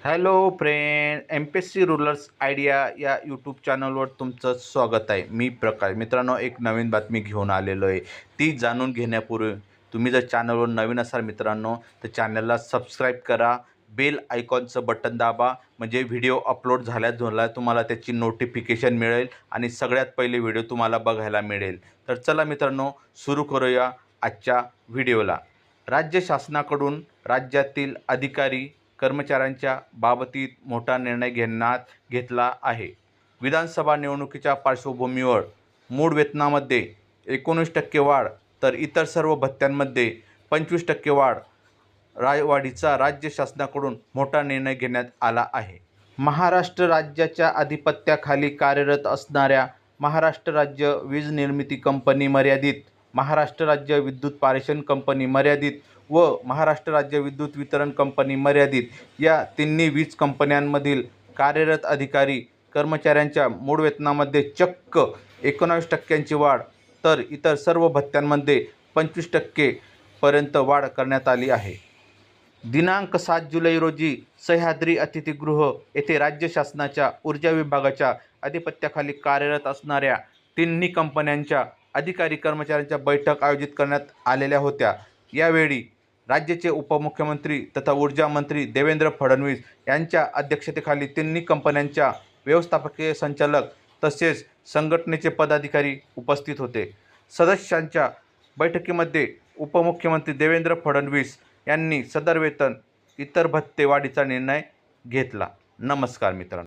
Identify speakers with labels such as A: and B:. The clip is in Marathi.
A: Hello friend M P S C rulers idea या यूट्यूब चॅनलवर तुमचं स्वागत आहे. मी प्रकाश. मित्रांनो एक नवीन बातमी घेऊन आलेलो आहे. ती जाणून घेण्यापूर्वी तुम्ही जर चॅनलवर नवीन असाल मित्रांनो तर चॅनलला सबस्क्राईब करा. बेल आयकॉनचं बटन दाबा. म्हणजे व्हिडिओ अपलोड झाल्या झाल्या तुम्हाला त्याची नोटिफिकेशन मिळेल आणि सगळ्यात पहिले व्हिडिओ तुम्हाला बघायला मिळेल. तर चला मित्रांनो सुरू करूया आजच्या व्हिडिओला राज्य शासनाकडून राज्यातील अधिकारी कर्मचाऱ्यांच्या बाबतीत मोठा निर्णय घेण्यात घेतला आहे. विधानसभा निवडणुकीच्या पार्श्वभूमीवर मूळ वेतनामध्ये एकोणीस टक्के वाढ तर इतर सर्व भत्त्यांमध्ये पंचवीस टक्के वाढ रायवाढीचा राज्य शासनाकडून मोठा निर्णय घेण्यात आला आहे. महाराष्ट्र राज्याच्या अधिपत्याखाली कार्यरत असणाऱ्या महाराष्ट्र राज्य वीज निर्मिती कंपनी मर्यादित महाराष्ट्र राज्य विद्युत पारेषण कंपनी मर्यादित व महाराष्ट्र राज्य विद्युत वितरण कंपनी मर्यादित या तिन्ही वीज कंपन्यांमधील कार्यरत अधिकारी कर्मचाऱ्यांच्या मूळ वेतनामध्ये चक्क एकोणावीस टक्क्यांची वाढ तर इतर सर्व भत्त्यांमध्ये पंचवीस टक्केपर्यंत वाढ करण्यात आली आहे. दिनांक सात जुलै रोजी सह्याद्री अतिथीगृह येथे राज्य शासनाच्या ऊर्जा विभागाच्या अधिपत्याखाली कार्यरत असणाऱ्या तिन्ही कंपन्यांच्या अधिकारी कर्मचाऱ्यांच्या बैठक आयोजित करण्यात आलेल्या होत्या. यावेळी राज्याचे उपमुख्यमंत्री तथा ऊर्जा मंत्री देवेंद्र फडणवीस यांच्या अध्यक्षतेखाली तिन्ही कंपन्यांच्या व्यवस्थापकीय संचालक तसेच संघटनेचे पदाधिकारी उपस्थित होते. सदस्यांच्या बैठकीमध्ये उपमुख्यमंत्री देवेंद्र फडणवीस यांनी सदर वेतन इतर भत्ते वाढीचा निर्णय घेतला. नमस्कार मित्रांनो.